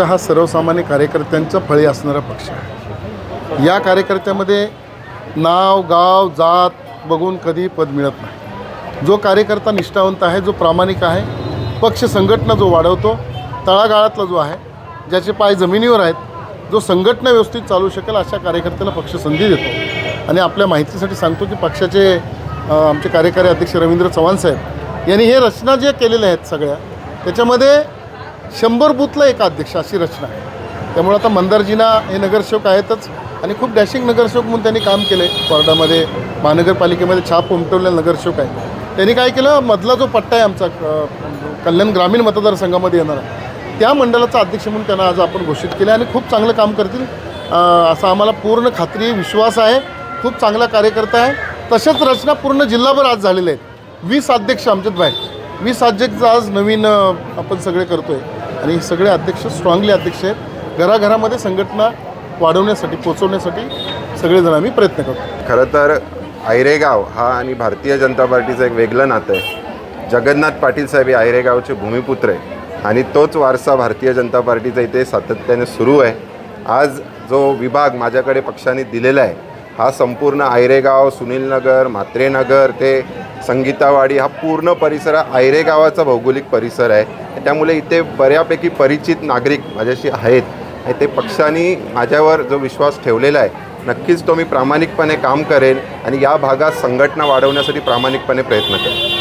हा सर्वसामान्य कार्यकर्त्यांचा फळी असणारा पक्ष आहे. या कार्यकर्त्यामध्ये नाव गाव जात बघून कधी पद मिळत नाही. जो कार्यकर्ता निष्ठावंत आहे जो प्रामाणिक आहे पक्ष संघटना जो वाढवतो तळागाळातला जो आहे ज्याचे पाय जमिनीवर आहेत जो संघटना व्यवस्थित चालू शकेल अशा कार्यकर्त्याला पक्ष संधी देतो. आणि आपल्या माहितीसाठी सांगतो की पक्षाचे आमचे कार्यकारी अध्यक्ष रवींद्र चव्हाण साहेब यांनी हे रचना जे केलेल्या आहेत सगळ्या त्याच्यामध्ये शंभर बूथला एक अध्यक्ष अशी रचना आहे. त्यामुळे आता मंदारजीना हे नगरसेवक आहेतच आणि खूप डॅशिंग नगरसेवक म्हणून त्यांनी काम केलं आहे वॉर्डामध्ये महानगरपालिकेमध्ये छाप उमटवलेला नगरसेवक आहे. त्यांनी काय केलं? मधला जो पट्टा आहे आमचा कल्याण ग्रामीण मतदारसंघामध्ये येणारा त्या मंडळाचा अध्यक्ष म्हणून त्यांना आज आपण घोषित केलं आणि खूप चांगलं काम करतील. असा आम्हाला पूर्ण खात्री विश्वास आहे. खूप चांगला कार्यकर्ता आहे. तशाच रचना पूर्ण जिल्हाभर आज झालेल्या आहेत. वीस अध्यक्ष आमच्यात बाहेर. वीस अध्यक्ष आज नवीन आपण सगळे करतो आहे आणि हे सगळे अध्यक्ष स्ट्रॉंगली अध्यक्ष आहेत. घराघरामध्ये संघटना वाढवण्यासाठी पोचवण्यासाठी सगळेजण आम्ही प्रयत्न करतो. खरं तर आयरेगाव हा आणि भारतीय जनता पार्टीचं एक वेगळं नातं आहे. जगन्नाथ पाटील साहेब हे आयरेगावचे भूमिपुत्र आहे आणि तोच वारसा भारतीय जनता पार्टीचा इथे सातत्याने सुरू आहे. आज जो विभाग माझ्याकडे पक्षाने दिलेला आहे हा संपूर्ण आयरेगाव सुनीलनगर म्हात्रेनगर ते संगीतावाडी हा पूर्ण परिसर हा आयरेगावाचा भौगोलिक परिसर आहे. त्यामुळे इथे बऱ्यापैकी परिचित नागरिक माझ्याशी आहेत. ते पक्षाने माझ्यावर जो विश्वास ठेवलेला आहे नक्कीच तो मी प्रामाणिकपणे काम करेन आणि या भागात संघटना वाढवण्यासाठी प्रामाणिकपणे प्रयत्न करेन.